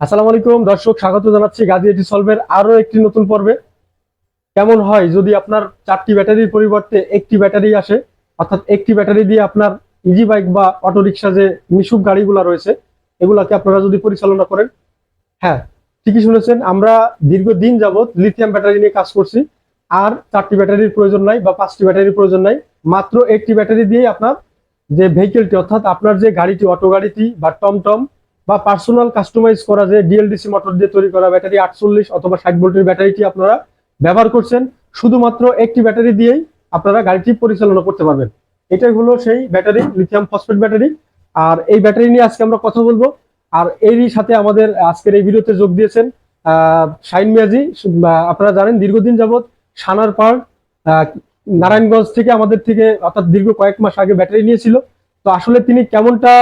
আসসালামু আলাইকুম, দর্শক, স্বাগত জানাচ্ছি গাজী এটি সলভের আরও একটি নতুন পর্বে। কেমন হয় যদি আপনার চারটি ব্যাটারির পরিবর্তে একটি ব্যাটারি আসে, অর্থাৎ একটি ব্যাটারি দিয়ে আপনার ইজি বাইক বা অটো রিক্সা যে মিশুক গাড়িগুলো রয়েছে, এগুলাকে আপনারা যদি পরিচালনা করেন। হ্যাঁ ঠিকই শুনেছেন, আমরা দীর্ঘদিন যাবৎ লিথিয়াম ব্যাটারি নিয়ে কাজ করছি, আর চারটি ব্যাটারির প্রয়োজন নাই বা পাঁচটি ব্যাটারির প্রয়োজন নাই, মাত্র একটি ব্যাটারি দিয়ে আপনার যে ভেহিকেলটি অর্থাৎ আপনার যে গাড়িটি, অটো গাড়িটি বা টমটম বা পার্সোনাল কাস্টমাইজ করা যে ডিএলডিসি মোটর দিয়ে তৈরি করা ব্যাটারি আটচল্লিশ অথবা ষাট ভোল্টের ব্যাটারিটি আপনারা ব্যবহার করছেন, শুধুমাত্র একটি ব্যাটারি দিয়েই আপনারা গাড়িটি পরিচালনা করতে পারবেন। এটাই হলো সেই ব্যাটারি লিথিয়াম ফসফেট ব্যাটারি আর এই ব্যাটারি নিয়ে আজকে আমরা কথা বলব। আর এরই সাথে আমাদের আজকের এই ভিডিওতে যোগ দিয়েছেন শাইন মিয়াজি। আপনারা জানেন দীর্ঘদিন যাবৎ সানার পাড় নারায়ণগঞ্জ থেকে আমাদের থেকে অর্থাৎ দীর্ঘ কয়েক মাস আগে ব্যাটারি নিয়েছিল। তো আসলে তিনি কেমনটা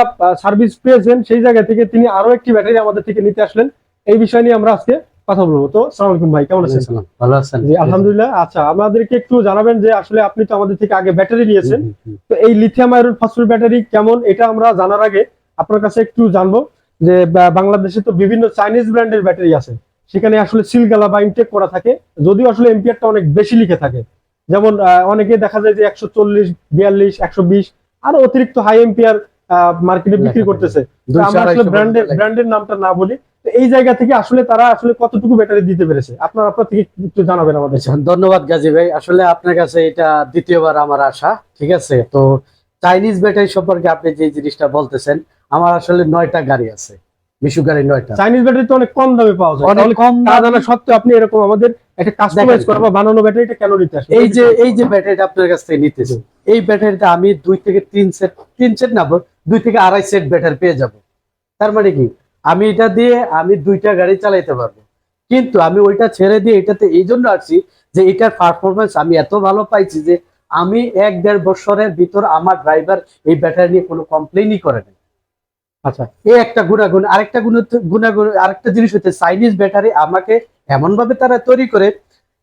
সার্ভিস পেয়েছেন সেই জায়গা থেকে তিনি আরও একটি ব্যাটারি আমাদের থেকে নিতে আসলেন। এই বিষয় নিয়ে আমরা আজকে কথা বলব। তো সালামালাইকুম ভাই কেমন আছেন? ভালো আছেন? জি আলহামদুলিল্লাহ। আচ্ছা আমাদেরকে একটু জানাবেন যে আসলে আপনি তো আমাদের থেকে আগে ব্যাটারি নিয়েছেন। তো এই লিথিয়াম আয়রন ফসফেট ব্যাটারি কেমন এটা আমরা জানার আগে আপনার কাছে একটু জানব যে বাংলাদেশে তো বিভিন্ন চাইনিজ ব্র্যান্ডের ব্যাটারি আছে। সেখানে আসলে সিলগালা বা ইনটেক করা থাকে। যদিও আসলে এম্পিয়ারটা অনেক বেশি লিখে থাকে। যেমন অনেকে দেখা যায় যে একশো চল্লিশ বিয়াল্লিশ একশো বিশ আরও অতিরিক্ত হাই এম্পিয়ার মার্কেটে বিক্রি করতেছে। আমরা আসলে ব্র্যান্ডের ব্র্যান্ডের নামটা না বলি। এই জায়গা থেকে আসলে তারা আসলে কতটুকু ব্যাটারি দিতে পেরেছে? আপনার আপনার থেকে একটু জানাবেন আমাদের। আচ্ছা, ধন্যবাদ গাজী ভাই। আসলে আপনার কাছে এটা দ্বিতীয়বার আমার আশা ঠিক আছে? তো চাইনিজ ব্যাটারি সম্পর্কে আপনি যে জিনিসটা বলতেছেন আমার আসলে নয়টা গাড়ি আছে। মিশু গাড়ি নয়টা। চাইনিজ ব্যাটারি তো অনেক কম দামে পাওয়া যায়। অনেক কম জানা সত্ত্বেও আপনি এরকম আমাদের একটা কাস্টমাইজ করা বা বানানো ব্যাটারিটা কেন নিতে আসেন এই যে এই যে ব্যাটারিটা আপনার কাছ থেকে নিতেছি। এই ব্যাটারিটা আমি দুই থেকে তিন সেট তিন সেট না দুই থেকে আড়াই সেট ব্যাটারি পেয়ে যাব। তার মানে কি? আমি এটা দিয়ে আমি দুইটা গাড়ি চালাইতে পারব। কিন্তু আমি ওইটা ছেড়ে দিয়ে এটাতে এই জন্য আসছি যে এটার পারফরমেন্স আমি এত ভালো পাইছি যে আমি এক দেড় বছরের ভিতর আমার ড্রাইভার এই ব্যাটারি নিয়ে কোনো কমপ্লেনই করে না আচ্ছা এই একটা গুণাগুণ, আরেকটা গুণ গুণাগুণ, আরেকটা জিনিস হচ্ছে চাইনিজ ব্যাটারি আমাকে এমন ভাবে তারা তৈরি করে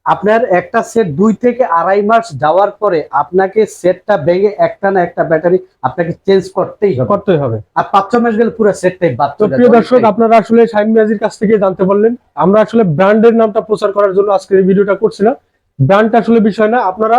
আপনার একটা সেট দুই থেকে আড়াই মাস যাওয়ার পরে আপনাকে সেটটা ভেঙে একটা না একটা ব্যাটারি আপনাকে চেঞ্জ করতেই হবে। করতেই হবে। আর পাঁচ ছ মাস গেলে পুরো সেটটাই বাদ তো প্রিয় দর্শক আপনারা আসলে শাইন মিয়াজির কাছ থেকে জানতে পারলেন আমরা আসলে ব্র্যান্ডের নামটা প্রচার করার জন্য আজকের এই ভিডিওটা করছিলাম। ব্র্যান্ডটা আসলে বিষয় না আপনারা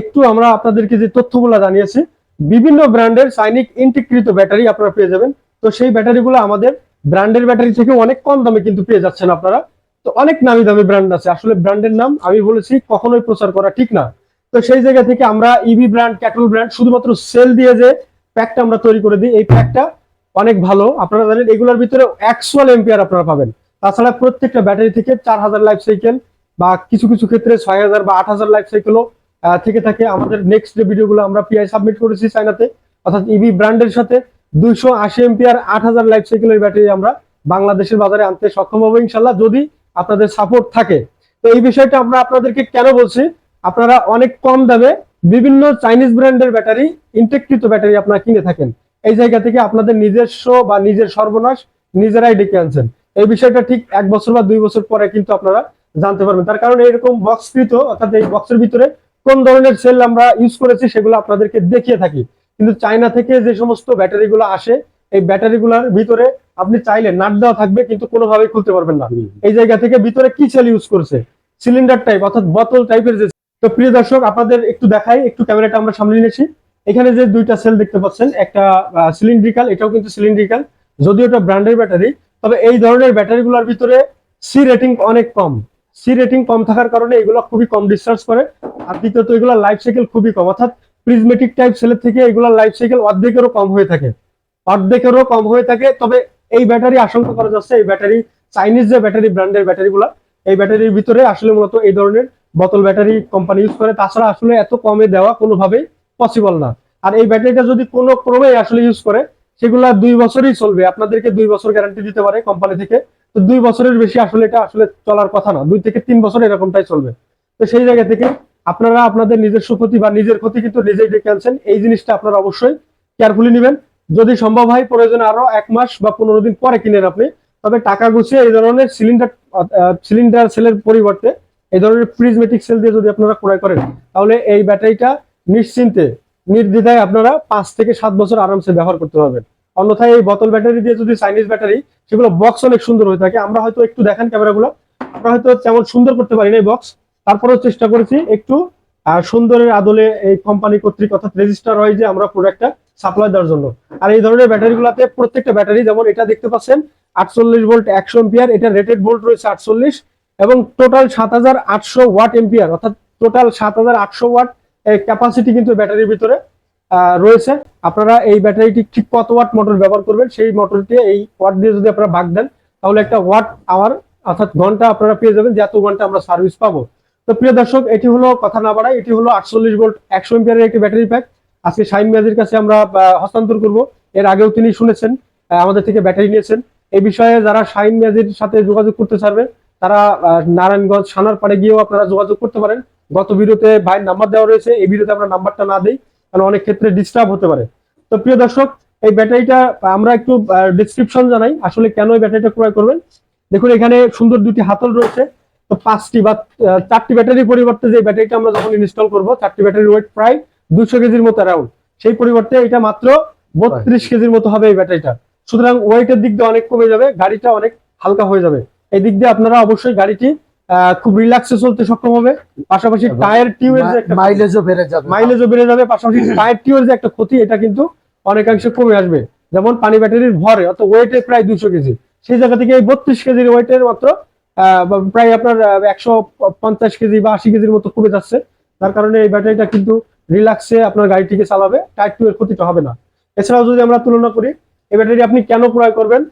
একটু আমরা আপনাদেরকে যে তথ্যগুলো জানিয়েছি বিভিন্ন ব্র্যান্ডের সাইনিক ইন্টিকৃত ব্যাটারি আপনারা পেয়ে যাবেন। তো সেই ব্যাটারিগুলো আমাদের ব্র্যান্ডের ব্যাটারি থেকে অনেক কম দামে কিন্তু পেয়ে যাচ্ছেন আপনারা। তো অনেক নামি দামি ব্র্যান্ড আছে। আসলে ব্র্যান্ডের নাম আমি বলেছি, কখনোই প্রচার করা ঠিক না। তো সেই জায়গা থেকে আমরা ইভি ব্র্যান্ড ক্যাটল ব্র্যান্ড শুধুমাত্র সেল দিয়ে যে প্যাকটা আমরা তৈরি করে দিই, এই প্যাকটা অনেক ভালো। আপনারা জানেন, এগুলোর ভিতরে অ্যাকচুয়াল এম্পিয়ার আপনারা পাবেন। তাছাড়া প্রত্যেকটা ব্যাটারি থেকে চার হাজার লাইফ সাইকেল বা কিছু কিছু ক্ষেত্রে ছয় হাজার বা আট হাজার লাইফ সাইকেলও থেকে থাকে। আমাদের নেক্সট যে ভিডিওগুলো আমরা পিআই সাবমিট করেছি চাইনাতে অর্থাৎ ইভি ব্র্যান্ডের সাথে দুইশো আশি এম্পিয়ার আট হাজার লাইফ সাইকেলের ব্যাটারি আমরা বাংলাদেশের বাজারে আনতে সক্ষম হব ইনশাল্লাহ। যদি আপনাদের সাপোর্ট থাকে। তো এই বিষয়টা আমরা আপনাদেরকে কেন বলছি? আপনারা অনেক কম দামে বিভিন্ন চাইনিজ ব্র্যান্ডের ব্যাটারি ইনটেককৃত ব্যাটারি আপনারা কিনে থাকেন। এই জায়গা থেকে আপনাদের নিজস্ব বা নিজের সর্বনাশ নিজেরাই ডেকে আনছেন। এই বিষয়টা ঠিক এক বছর বা দুই বছর পরে কিন্তু আপনারা জানতে পারবেন। তার কারণ এরকম বক্সকৃত অর্থাৎ এই বক্সের ভিতরে কোন ধরনের সেল আমরা ইউজ করেছি সেগুলো আপনাদেরকে দেখিয়ে থাকি। কিন্তু চায়না থেকে যে সমস্ত ব্যাটারিগুলো আসে, এই ব্যাটারিগুলোর ভিতরে আপনি চাইলে নাট দেওয়া থাকবে, কিন্তু কোনোভাবেই খুলতে পারবেন না। এই জায়গা থেকে ভিতরে কি সেল ইউজ করছে? সিলিন্ডার টাইপ অর্থাৎ বোতল টাইপের যে তো প্রিয় দর্শক, আপনাদের একটু দেখাই, একটু ক্যামেরাটা আমরা সামনে নিয়েছি। এখানে যে দুইটা সেল দেখতে পাচ্ছেন, একটা সিলিন্ড্রিক্যাল এটাও কিন্তু সিলিন্ড্রিক্যাল যদিও এটা ব্র্যান্ডের ব্যাটারি তবে এই ধরনের ব্যাটারিগুলোর ভিতরে সি রেটিং অনেক কম। সি রেটিং কম থাকার কারণে এগুলো খুবই কম ডিসচার্জ করে। আর দ্বিতীয়ত এগুলো লাইফ সাইকেল খুবই কম। অর্থাৎ প্রিজমেটিক টাইপ সেলের থেকে এগুলোর লাইফ সাইকেল অর্ধেকেরও কম হয়ে থাকে। অর্ধেকেরও কম হয়ে থাকে, তবে এই ব্যাটারি আশঙ্কা করা যাচ্ছে এই ব্যাটারি চাইনিজ যে ব্যাটারি ব্র্যান্ডের ব্যাটারিগুলো, এই ব্যাটারির ভিতরে আসলে মূলত এই ধরনের বোতল ব্যাটারি কোম্পানি ইউজ করে। তাছাড়া আসলে এত কমে দেওয়া কোনোভাবেই পসিবল না। আর এই ব্যাটারিটা যদি কোনো ক্রমে আসলে ইউজ করে, সেগুলা দুই বছরই চলবে। আপনাদেরকে দুই বছর গ্যারান্টি দিতে পারে কোম্পানি থেকে। তো দুই বছরের বেশি আসলে এটা আসলে চলার কথা না। দুই থেকে তিন বছর এরকমটাই চলবে। তো সেই জায়গা থেকে আপনারা আপনাদের নিজস্ব ক্ষতি বা নিজের ক্ষতি কিন্তু নিজেই ডেকে আনছেন। এই জিনিসটা আপনারা অবশ্যই কেয়ারফুলি নেবেন। যদি সম্ভব হয় প্রয়োজনে আরও এক মাস বা পনেরো দিন পরে কিনেন আপনি। তবে টাকা গুছিয়ে এই ধরনের সিলিন্ডার সিলিন্ডার সেলের পরিবর্তে এই ধরনের প্রিজমেটিক সেল দিয়ে যদি আপনারা ক্রয় করেন, তাহলে এই ব্যাটারিটা নিশ্চিন্তে, নির্দ্বিধায় আপনারা পাঁচ থেকে সাত বছর আরামসে ব্যবহার করতে পারবেন। অন্যথায় এই বোতল ব্যাটারি দিয়ে যদি চাইনিজ ব্যাটারি, সেগুলো বক্স অনেক সুন্দর হয়ে থাকে। আমরা হয়তো একটু দেখেন ক্যামেরাগুলো। আমরা হয়তো তেমন সুন্দর করতে পারি না এই বক্স তারপরেও চেষ্টা করেছি একটু আহ, সুন্দরের আদলে এই কোম্পানি কর্তৃক অর্থাৎ রেজিস্টার হয় যে আমরা প্রোডাক্টটা সাপ্লাই দেওয়ার জন্য। আর এই ধরনের ব্যাটারিগুলোতে প্রত্যেকটা ব্যাটারি যেমন এটা দেখতে পাচ্ছেন আটচল্লিশ ভোল্ট একশো এম্পিয়ার এটা রেটেড ভোল্ট রয়েছে আটচল্লিশ এবং টোটাল সাত হাজার আটশো ওয়াট এম্পিয়ার অর্থাৎ টোটাল সাত হাজার আটশো ওয়াট ক্যাপাসিটি কিন্তু ব্যাটারির ভিতরে রয়েছে। আপনারা এই ব্যাটারিটি ঠিক কত ওয়াট মোটর ব্যবহার করবেন সেই মোটরটি এই ওয়াট দিয়ে যদি আপনারা ভাগ দেন তাহলে একটা ওয়াট আওয়ার অর্থাৎ ঘণ্টা আপনারা পেয়ে যাবেন যে এত ঘণ্টা আমরা সার্ভিস পাবো। তো প্রিয় দর্শক, এটি হলো কথা না বাড়াই এটি হলো আটচল্লিশ ভোল্ট একশো এম্পিয়ারের একটি ব্যাটারি প্যাক। আজকে শাইন মিয়াজির কাছে আমরা হস্তান্তর করব। এর আগেও তিনি শুনেছেন আমাদের থেকে ব্যাটারি নিয়েছেন। এই বিষয়ে যারা শাইন মিয়াজির সাথে যোগাযোগ করতে চাইবে, তারা নারায়ণগঞ্জ সানার পাড়ে গিয়েও আপনারা যোগাযোগ করতে পারেন। গত ভিডিওতে ভাইয়ের নাম্বার দেওয়া রয়েছে, এই ভিডিওতে আমরা নাম্বারটা না দিই, কারণ অনেক ক্ষেত্রে ডিস্টার্ব হতে পারে। তো প্রিয় দর্শক, এই ব্যাটারিটা আমরা একটু ডিসক্রিপশন জানাই, আসলে কেন এই ব্যাটারিটা ক্রয় করবেন। দেখুন, এখানে সুন্দর দুটি হাতল রয়েছে। তো পাঁচটি বা চারটি ব্যাটারির পরিবর্তে যে ব্যাটারিটা আমরা যখন ইনস্টল করব চারটি ব্যাটারির ওয়েট প্রায় দুশো কেজির মতো অ্যারাউন্ড সেই পরিবর্তে এটা মাত্র বত্রিশ কেজির মতো হবে এই ব্যাটারিটা। সুতরাং ওয়েটের দিক দিয়ে অনেক কমে যাবে গাড়িটা অনেক হালকা হয়ে যাবে। এই দিক দিয়ে আপনারা অবশ্যই গাড়িটি খুব রিল্যাক্সে চলতে সক্ষম হবে। পাশাপাশি টায়ার টিউবের যে একটা মাইলেজও বেড়ে যাবে। মাইলেজও বেড়ে যাবে পাশাপাশি টায়ার টিউবের যে একটা ক্ষতি এটা কিন্তু অনেকাংশে কমে আসবে। যেমন পানি ব্যাটারির ভরে অত ওয়েটে প্রায় দুশো কেজি। সেই জায়গা থেকে এই বত্রিশ কেজির ওয়েটের মাত্র প্রায় আপনার একশো পঞ্চাশ কেজি বা আশি কেজির মতো কমে যাচ্ছে। তার কারণে এই ব্যাটারিটা কিন্তু রিল্যাক্সে আপনার গাড়িটিকে চালাবে টায়ার টিউবের ক্ষতিটা হবে না। এছাড়াও যদি আমরা তুলনা করি এই ব্যাটারি আপনি কেন ক্রয় করবেন?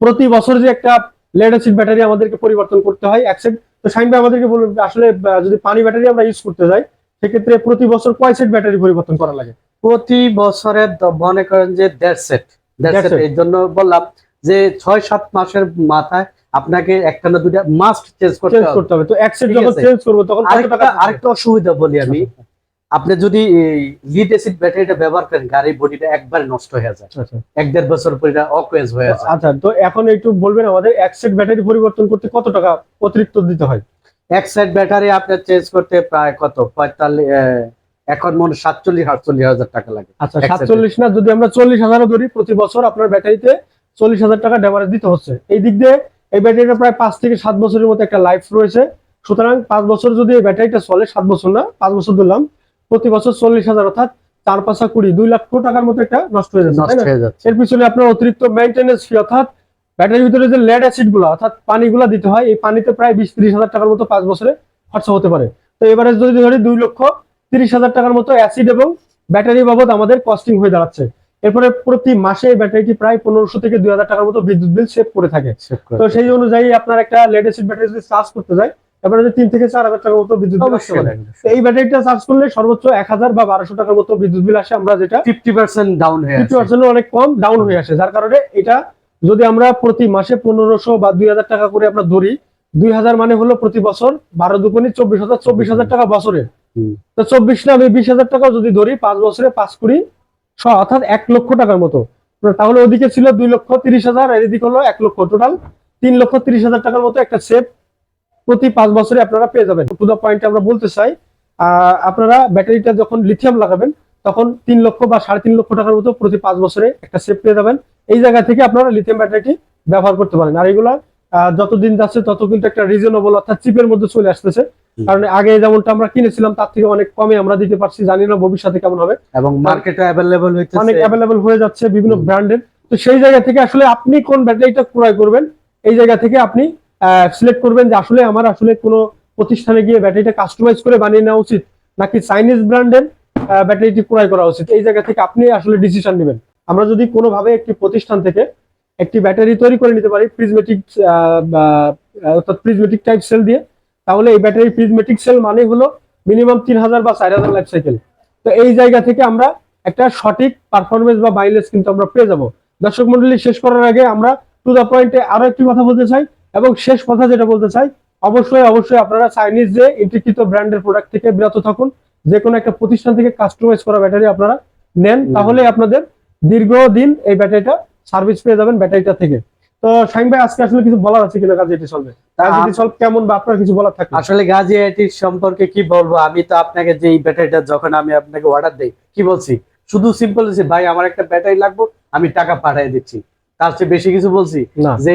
প্রতি বছর যে একটা লেড অ্যাসিড ব্যাটারি আমাদেরকে পরিবর্তন করতে হয় এক সেট তো শাইন ভাই আমাদেরকে বলুন যে আসলে যদি পানি ব্যাটারি আমরা ইউজ করতে যাই সেক্ষেত্রে প্রতি বছর কয় সেট ব্যাটারি পরিবর্তন করা লাগে? প্রতি বছরের দ- মনে করেন যে দেড় সেট দেড় সেট। এই জন্য বললাম যে ছয় সাত মাসের মাথায় আপনাকে একটা না দুটা মাস্ট চেঞ্জ করতে চেঞ্জ হবে। করতে হবে। তো এক সেট যখন চেঞ্জ করব তখন আরেকটা টাকা আরেকটা অসুবিধা বলি আমি। আপনি যদি লিড অ্যাসিড ব্যাটারিটা ব্যবহার করেন গাড়ির বডিটা একবারে নষ্ট হয়ে যায়। আচ্ছা এক দেড় বছর পরে এটা অকোয়েজ হয়ে যায়। আচ্ছা তো এখন একটু বলবেন আমাদের এক সেট ব্যাটারি পরিবর্তন করতে কত টাকা অতিরিক্ত দিতে হয়? এক সেট ব্যাটারি আপনার চেঞ্জ করতে প্রায় কত? পঁয়তাল্লিশ এখন মনে সাতচল্লিশ আটচল্লিশ হাজার টাকা লাগে। আচ্ছা সাতচল্লিশ না যদি আমরা চল্লিশ হাজারও ধরি প্রতি বছর আপনার ব্যাটারিতে চল্লিশ হাজার টাকা ড্যামারেজ দিতে হচ্ছে। এই দিক দিয়ে এই ব্যাটারিটা প্রায় পাঁচ থেকে সাত বছরের মতো একটা লাইফ রয়েছে। সুতরাং পাঁচ বছর যদি এই ব্যাটারিটা চলে সাত বছর না পাঁচ বছর ধরলাম প্রতি বছর চল্লিশ হাজার অর্থাৎ চার পাঁচা কুড়ি দুই লক্ষ টাকার মতো একটা নষ্ট হয়ে যাচ্ছে এর পিছনে আপনার অতিরিক্ত মেইনটেনেন্স ফি অর্থাৎ ব্যাটারির ভিতরে যে লেড অ্যাসিডগুলো অর্থাৎ পানিগুলো দিতে হয় এই পানিতে প্রায় বিশ ত্রিশ হাজার টাকার মতো পাঁচ বছরে খরচা হতে পারে। তো এবারে যদি ধরি দুই লক্ষ তিরিশ হাজার টাকার মতো অ্যাসিড এবং ব্যাটারি বাবদ আমাদের কস্টিং হয়ে দাঁড়াচ্ছে। এরপরে প্রতি মাসে এই ব্যাটারিটি প্রায় পনেরোশো থেকে দুই হাজার টাকার মতো বিদ্যুৎ বিল সেভ করে থাকে। তো সেই অনুযায়ী আপনার একটা লেড অ্যাসিড ব্যাটারি যদি চার্জ করতে যায় তিন থেকে চার হাজার টাকার মতো বিদ্যুৎ বিল আসতে পারে। এই ব্যাটারিটা চার্জ করলে সর্বোচ্চ এক হাজার বা বারোশো টাকার মতো বিদ্যুৎ বিল আসে আমরা যেটা ফিফটি পার্সেন্ট ডাউন হয়ে ফিফটি পার্সেন্ট অনেক কম ডাউন হয়ে আসে। যার কারণে এটা যদি আমরা প্রতি মাসে পনেরোশো বা দুই হাজার টাকা করে আমরা ধরি দুই হাজার মানে হলো প্রতি বছর বারো দুগুনি চব্বিশ হাজার চব্বিশ হাজার টাকা বছরে। তো চব্বিশ না আমি বিশ হাজার টাকা যদি ধরি পাঁচ বছরে পাঁচ কুড়ি অর্থাৎ এক লক্ষ টাকার মতো। তাহলে ওদিকে ছিল দুই লক্ষ তিরিশ হাজার, আর এদিকে হলো এক লক্ষ টোটাল তিন লক্ষ তিরিশ হাজার টাকার মতো একটা সেভ প্রতি পাঁচ বছরে আপনারা পেয়ে যাবেন। টু পয়েন্ট আমরা বলতে চাই আপনারা ব্যাটারিটা যখন লিথিয়াম লাগাবেন, তখন তিন লক্ষ বা সাড়ে তিন লক্ষ টাকার মতো প্রতি পাঁচ বছরে একটা সেভ পেয়ে যাবেন। এই জায়গা থেকে আপনারা লিথিয়াম ব্যাটারিটি ব্যবহার করতে পারেন। আর এগুলা যতদিন যাচ্ছে তত কিন্তু একটা রিজনেবল অর্থাৎ চিপের মধ্যে চলে আসতেছে। কারণ আগে যেমনটা আমরা কিনেছিলাম তার থেকে অনেক কমে আমরা দিতে পারছি। জানি না ভবিষ্যতে কেমন হবে। এবং মার্কেটে অ্যাভেলেবল অনেক অ্যাভেলেবল হয়ে যাচ্ছে বিভিন্ন। ব্র্যান্ডের তো সেই জায়গা থেকে আসলে আপনি কোন ব্যাটারিটা ক্রয় করবেন এই জায়গা থেকে আপনি সিলেক্ট করবেন যে আসলে আমার আসলে কোনো প্রতিষ্ঠানে গিয়ে ব্যাটারিটা কাস্টমাইজ করে বানিয়ে নেওয়া উচিত নাকি চাইনিজ ব্র্যান্ডের ব্যাটারিটি ক্রয় করা উচিত। এই জায়গা থেকে আপনি আসলে ডিসিশন নেবেন। আমরা যদি কোনোভাবে একটি প্রতিষ্ঠান থেকে একটি ব্যাটারি তৈরি করে নিতে পারি প্রিজমেটিক অর্থাৎ প্রিজমেটিক টাইপ সেল দিয়ে তাহলে এই ব্যাটারি প্রিজমেটিক সেল মানে হলো মিনিমাম তিন হাজার বা চার হাজার লাইফ সাইকেল তো এই জায়গা থেকে আমরা একটা সঠিক পারফরমেন্স বা মাইলেজ কিন্তু আমরা পেয়ে যাব। দর্শক মন্ডলী শেষ করার আগে আমরা টু দা পয়েন্টে আরও একটি কথা বলতে চাই এবং শেষ কথা যেটা বলতে চাই অবশ্যই অবশ্যই আপনারা চাইনিজ যে ইন্টিকৃত ব্র্যান্ডের প্রোডাক্ট থেকে বিরত থাকুন যে কোনো একটা প্রতিষ্ঠান থেকে কাস্টমাইজ করা ব্যাটারি আপনারা নেন তাহলে আপনাদের দীর্ঘদিন এই ব্যাটারিটা সার্ভিস পেয়ে যাবেন ব্যাটারিটা থেকে। তো শাইন ভাই আজকে আসলে কিছু বলার আছে কিনা কাজে এটি চলবে কাজে এটি কেমন বা আপনার কিছু বলার থাকবে আসলে গাজি আইটির সম্পর্কে কি বলব? আমি তো আপনাকে যে ব্যাটারিটা যখন আমি আপনাকে অর্ডার দেই কি বলছি? শুধু সিম্পল ভাই আমার একটা ব্যাটারি লাগবে আমি টাকা পাঠিয়ে দিচ্ছি। তার চেয়ে বেশি কিছু বলছি যে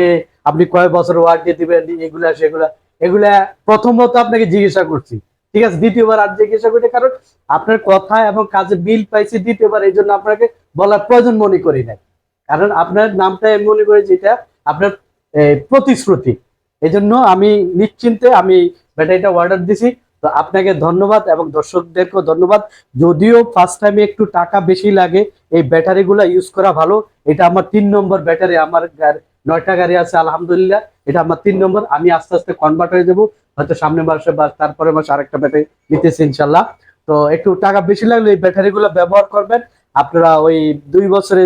আপনি কয় বছর ওয়ারেন্টি দিবেন এগুলা সেগুলা? এগুলা প্রথমত আপনাকে জিজ্ঞাসা করছি ঠিক আছে? দ্বিতীয়বার আর জিজ্ঞাসা করতে কারণ আপনার কথা এবং কাজে বিল পাইছি দ্বিতীয়বার এই জন্য আপনাকে বলার প্রয়োজন মনে করি নাই। কারণ আপনার নামটা আমি মনে করি যেটা আপনার প্রতিশ্রুতি। এই জন্য আমি নিশ্চিন্তে আমি ব্যাটারিটা অর্ডার দিছি। তো আপনাকে ধন্যবাদ এবং দর্শকদেরকেও ধন্যবাদ। যদিও ফার্স্ট টাইমে একটু টাকা বেশি লাগে, এই ব্যাটারিগুলো ইউজ করা ভালো। এটা আমার তিন নম্বর ব্যাটারি, আমার নয়টা গাড়ি আছে, আলহামদুলিল্লাহ। এটা আমার তিন নম্বর। আমি আস্তে আস্তে কনভার্ট হয়ে যাব। হয়তো সামনে মাসে বা তারপরে মাসে আরেকটা ব্যাটারি নিতেছি ইনশাল্লাহ তো একটু টাকা বেশি লাগলে এই ব্যাটারিগুলো ব্যবহার করবেন। আপনারা ওই দুই বছরে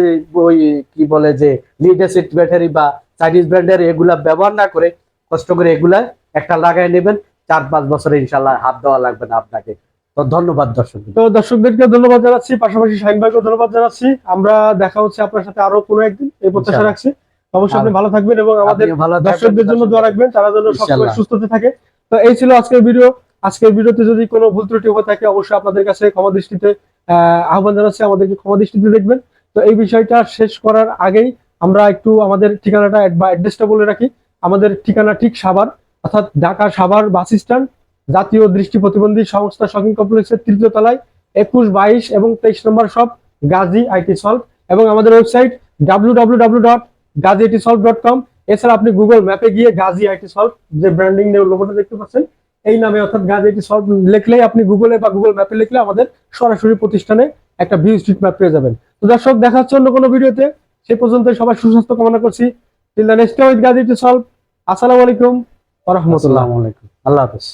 ওই কি বলে যে লিড অ্যাসিড ব্যাটারি বা চাইনিজ ব্র্যান্ডের এগুলা ব্যবহার না করে কষ্ট করে এগুলা একটা লাগাই নেবেন। চার পাঁচ বছরে ইনশাল্লাহ হাত দেওয়া লাগবে না আপনাকে। তো ধন্যবাদ দর্শক। তো দর্শকদেরকে ধন্যবাদ জানাচ্ছি পাশাপাশি শাহিন ভাইকেও ধন্যবাদ জানাচ্ছি। আমরা দেখা হচ্ছে আপনার সাথে আরও কোনো একদিন এই প্রত্যাশা রাখছি। অবশ্যই আপনি ভালো থাকবেন এবং আমাদের ভালো দর্শকদের জন্য দোয়া রাখবেন তারা যেন সবসময়। সুস্থতে থাকে। তো এই ছিল আজকের ভিডিও। আজকের ভিডিওতে যদি কোনো ভুল ত্রুটি হয়ে থাকে অবশ্যই আপনাদের কাছে ক্ষমা দৃষ্টিতে আহ, আহ্বান জানাচ্ছি। আমাদেরকে ক্ষমা দৃষ্টিতে দেখবেন। তো এই বিষয়টা শেষ করার আগেই আমরা একটু আমাদের ঠিকানাটা বা অ্যাড্রেসটা বলে রাখি। আমাদের ঠিকানা ঠিক সাভার, অর্থাৎ ঢাকা সাভার বাস স্ট্যান্ড, জাতীয় দৃষ্টি প্রতিবন্ধী সংস্থা শপিং কমপ্লেক্সের তৃতীয় তলায় একুশ, বাইশ এবং তেইশ নম্বর সব গাজী আইটি সলভ এবং আমাদের website W W W dot Gazi IT solve dot com এছাড়া আপনি গুগল ম্যাপে গিয়ে গাজী আইটি সলভ যে ব্র্যান্ডিং লোগোটা দেখতে পাচ্ছেন, এই নামে অর্থাৎ গাজী আইটি সলভ লিখলেই আপনি গুগলে বা গুগল ম্যাপে লিখলে আমাদের সরাসরি প্রতিষ্ঠানে একটা ভিউ স্ট্রিট ম্যাপ পেয়ে যাবেন। তো দর্শক, দেখা হচ্ছে অন্য কোনো ভিডিওতে সে পর্যন্ত সবাই সুস্বাস্থ্য কামনা করছি। টিল গাজী আসসালামু আলাইকুম। আল্লাহ হাফেজ।